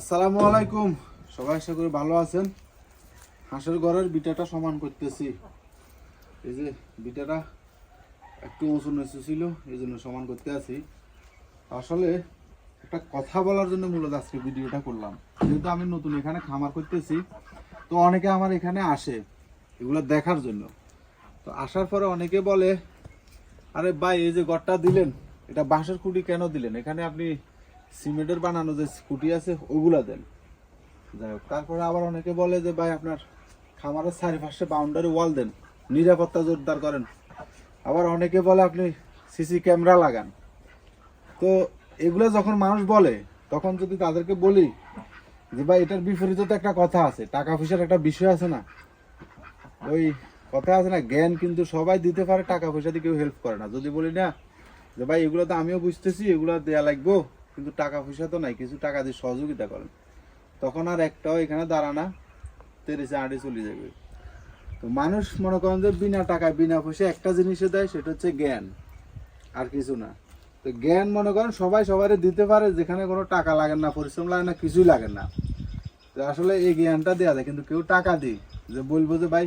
আসসালামু আলাইকুম। সবাই আশা করি ভালো আছেন। হাঁসের ঘরের বিটাটা সমান করতেছি। এই যে বিটাটা একটু উঁচু নিচু ছিল, এই জন্য সমান করতে আছি। আসলে একটা কথা বলার জন্য মূলত আজকে ভিডিওটা করলাম। যেহেতু আমি নতুন এখানে খামার করতেছি, তো অনেকে আমার এখানে আসে এগুলো দেখার জন্য। তো আসার পরে অনেকে বলে, আরে ভাই, এই যে গড়টা দিলেন, এটা বাঁশের খুঁটি কেন দিলেন? এখানে আপনি সিমেন্টের বানানো যে স্কুটি আছে, ওগুলা দেন। যাই হোক, তারপরে আবার অনেকে বলে যে, ভাই, আপনার খামারের চারিপাশে বাউন্ডারি ওয়াল দেন, নিরাপত্তা জোরদার করেন। আবার অনেকে বলে, আপনি সিসি ক্যামেরা লাগান। তো এগুলো যখন মানুষ বলে, তখন যদি তাদেরকে বলি যে, ভাই, এটার বিপরীতে তো একটা কথা আছে, টাকা পয়সার একটা বিষয় আছে না। ওই কথা আছে না, জ্ঞান কিন্তু সবাই দিতে পারে, টাকা পয়সা দিয়ে কেউ হেল্প করে না। যদি বলি না যে, ভাই, এগুলো তো আমিও বুঝতেছি, এগুলো দেয়া লাগবো। কিন্তু টাকা পয়সা তো নাই, কিছু টাকা দিয়ে সহযোগিতা করেন। তখন আর একটাও এখানে দাঁড়ানা তেরেছে আড়ে চলে যাবে। তো মানুষ মনে করেন যে বিনা টাকায়, বিনা পয়সা একটা জিনিসে দেয়, সেটা হচ্ছে জ্ঞান, আর কিছু না। তো জ্ঞান মনে করেন সবাই সবাই দিতে পারে, যেখানে কোনো টাকা লাগে না, পরিশ্রম লাগে না, কিছুই লাগে না। তো আসলে এই জ্ঞানটা দেওয়া যায়, কিন্তু কেউ টাকা দিই, যে বলব যে, ভাই,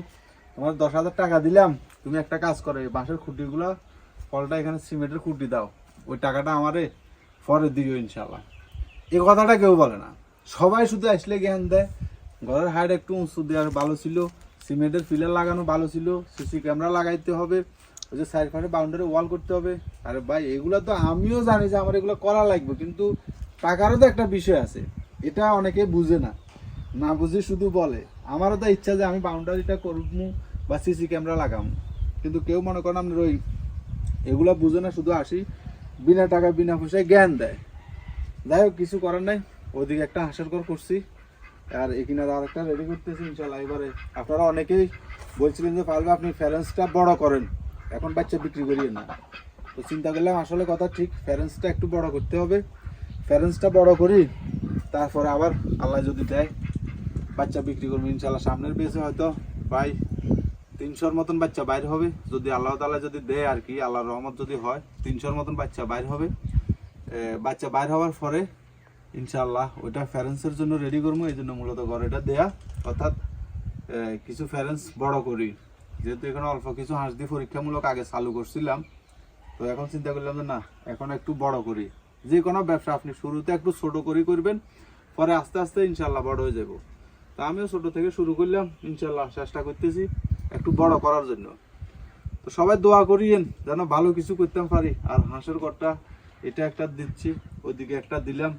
তোমার দশ হাজার টাকা দিলাম, তুমি একটা কাজ করো, এই বাঁশের খুঁটিগুলো, ফলটা এখানে সিমেন্টের খুঁটি দাও, ওই টাকাটা আমারে পরে দিও ইনশাল্লাহ এই কথাটা কেউ বলে না। সবাই শুধু আসলে জ্ঞান দেয়। ঘরের হাইট একটু উঁচু দেওয়ার ভালো ছিল, সিমেন্টের পিলার লাগানো ভালো ছিল সিসি ক্যামেরা লাগাইতে হবে, ওই যে সাইড ফাইডে বাউন্ডারি ওয়াল করতে হবে। আরে ভাই, এগুলো তো আমিও জানি যে আমার এগুলো করা লাগবে, কিন্তু টাকারও তো একটা বিষয় আছে। এটা অনেকে বুঝে না। না বুঝে শুধু বলে। আমারও তো ইচ্ছা যে আমি বাউন্ডারিটা করব বা সিসি ক্যামেরা লাগাম কিন্তু কেউ মনে করেন আপনার ওই এগুলো বুঝে না, শুধু আসি। বিনা টাকা, বিনা পয়সায় জ্ঞান দেয়। যাই হোক, কিছু করার নাই। ওদিকে একটা হাসার কর করছি। আর এখানে আর একটা রেডি করতেছি ইনশাল্লাহ এবারে আপনারা অনেকেই বলছিলেন যে পারবে আপনি ফ্যারেন্সটা বড় করেন। এখন বাচ্চা বিক্রি করিয়ে না তো চিন্তা করলাম, আসলে কথা ঠিক, ফ্যারেন্সটা একটু বড় করতে হবে। ফ্যারেন্সটা বড় করি, তারপরে আবার আল্লাহ যদি দেয়, বাচ্চা বিক্রি করব। ইনশাল্লাহ সামনের বেসে হয়তো প্রায় তিনশোর মতন বাচ্চা বাইর হবে। যদি আল্লাহ তালা যদি দেয় আর কি, আল্লাহর রহমত যদি হয়, তিনশোর মতন বাচ্চা বাইর হবে। বাচ্চা বাইর হওয়ার পরে ইনশাল্লাহ ওইটা ফ্যারেন্সের জন্য রেডি করব। এই জন্য মূলত ঘরেটা দেয়া। অর্থাৎ কিছু ফ্যারেন্স বড় করি। যেহেতু এখানে অল্প কিছু হাঁস দিয়ে পরীক্ষামূলক আগে চালু করছিলাম। তো এখন চিন্তা করলাম যে না, এখন একটু বড় করি। যে কোনো ব্যবসা আপনি শুরুতে একটু ছোট করি করবেন, পরে আস্তে আস্তে ইনশাল্লাহ বড় হয়ে যাব। তা আমিও ছোট থেকে শুরু করলাম। ইনশাল্লাহ চেষ্টা করতেছি। একটু বড় করার জন্য। তো সবাই দোয়া করিয়েন, যেন ভালো কিছু করতে পারি। আর হাঁসের ঘরটা এটা একটা দিচ্ছি, ওইদিকে একটা দিলাম।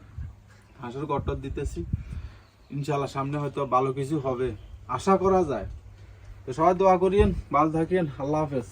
হাঁসের ঘরটা দিতেছি। ইনশাল্লাহ সামনে হয়তো ভালো কিছু হবে। আশা করা যায়। তো সবাই দোয়া করিয়েন, ভালো থাকেন। আল্লাহ হাফেজ।